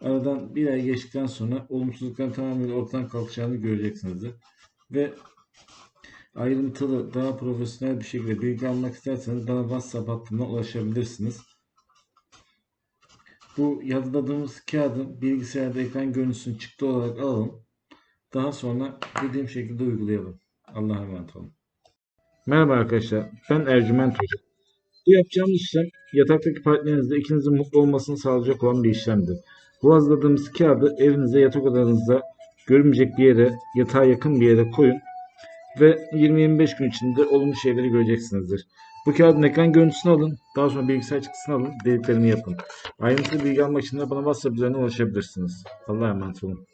Aradan bir ay geçtikten sonra olumsuzlukların tamamıyla ortadan kalkacağını göreceksinizdir. Ve ayrıntılı, daha profesyonel bir şekilde bilgi almak isterseniz bana WhatsApp hattından ulaşabilirsiniz. Bu yazıladığımız kağıdın bilgisayarda ekran görüntüsünü çıktı olarak alalım. Daha sonra dediğim şekilde uygulayalım. Allah'a emanet olun. Merhaba arkadaşlar, ben Ercüment Hoca. Bu yapacağımız işlem yataktaki partnerinizle ikinizin mutlu olmasını sağlayacak olan bir işlemdir. Bu hazırladığımız kağıdı evinize yatak odanızda görünmeyecek bir yere, yatağa yakın bir yere koyun ve 20-25 gün içinde olumlu şeyleri göreceksinizdir. Bu kağıdın ekran görüntüsünü alın, daha sonra bilgisayar çıktısını alın, dediklerimi yapın. Ayrıntılı bilgi almak için de bana WhatsApp üzerinden ulaşabilirsiniz. Allah'a emanet olun.